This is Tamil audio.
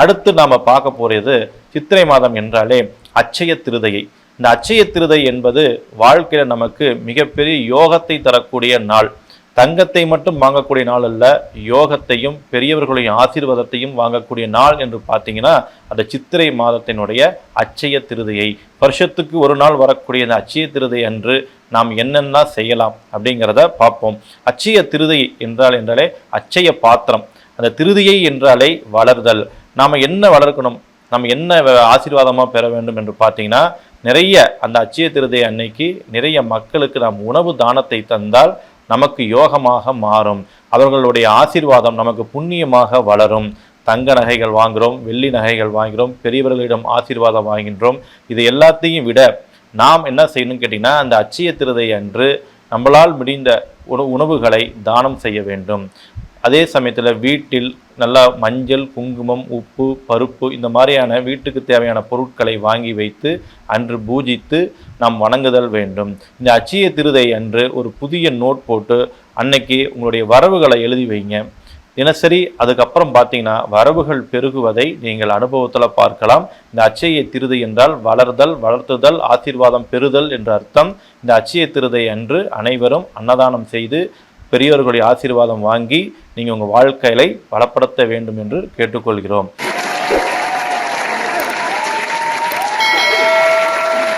அடுத்து நாம் பார்க்க போகிறது சித்திரை மாதம் என்றாலே அச்சய திருதையை. இந்த அச்சய திருதை என்பது வாழ்க்கையில் நமக்கு மிகப்பெரிய யோகத்தை தரக்கூடிய நாள். தங்கத்தை மட்டும் வாங்கக்கூடிய நாள் அல்ல யோகத்தையும் பெரியவர்களுடைய ஆசீர்வாதத்தையும் வாங்கக்கூடிய நாள் என்று பார்த்தீங்கன்னா அந்த சித்திரை மாதத்தினுடைய அச்சய திருதையை. வருஷத்துக்கு ஒரு நாள் வரக்கூடிய இந்த அச்சய திருதை அன்று நாம் என்னென்ன செய்யலாம் அப்படிங்கிறத பார்ப்போம். அச்சய திருதை என்றால் என்றாலே அச்சய பாத்திரம். அந்த திருதியை என்றாலே வளர்தல். நாம் என்ன வளர்க்கணும்? நம்ம என்ன ஆசீர்வாதமாக பெற வேண்டும் என்று பார்த்தீங்கன்னா நிறைய அந்த அச்சய திருதை அன்னைக்கு நிறைய மக்களுக்கு நாம் உணவு தானத்தை தந்தால் நமக்கு யோகமாக மாறும். அவர்களுடைய ஆசீர்வாதம் நமக்கு புண்ணியமாக வளரும். தங்க நகைகள் வாங்குகிறோம் வெள்ளி நகைகள் வாங்குகிறோம் பெரியவர்களிடம் ஆசீர்வாதம் வாங்கின்றோம் இது எல்லாத்தையும் விட நாம் என்ன செய்யணும்னு கேட்டிங்கன்னா அந்த அச்சய திருதை அன்று நம்மளால் முடிந்த உணவுகளை தானம் செய்ய வேண்டும். அதே சமயத்தில் வீட்டில் நல்லா மஞ்சள் குங்குமம் உப்பு பருப்பு இந்த மாதிரியான வீட்டுக்கு தேவையான பொருட்களை வாங்கி வைத்து அன்று பூஜித்து நாம் வணங்குதல் வேண்டும். இந்த அச்சிய திருதை அன்று ஒரு புதிய நோட் போட்டு அன்னைக்கு உங்களுடைய வரவுகளை எழுதி வைங்க. தினசரி அதுக்கப்புறம் பார்த்தீங்கன்னா வரவுகள் பெருகுவதை நீங்கள் அனுபவத்தில் பார்க்கலாம். இந்த அச்சய திருதை என்றால் வளர்தல் வளர்த்துதல் ஆசீர்வாதம் பெறுதல் என்ற அர்த்தம். இந்த அச்சய திருதை அன்று அனைவரும் அன்னதானம் செய்து பெரியவர்களுடைய ஆசீர்வாதம் வாங்கி நீங்கள் உங்கள் வாழ்க்கையை பலப்படுத்த வேண்டும் என்று கேட்டுக்கொள்கிறோம்.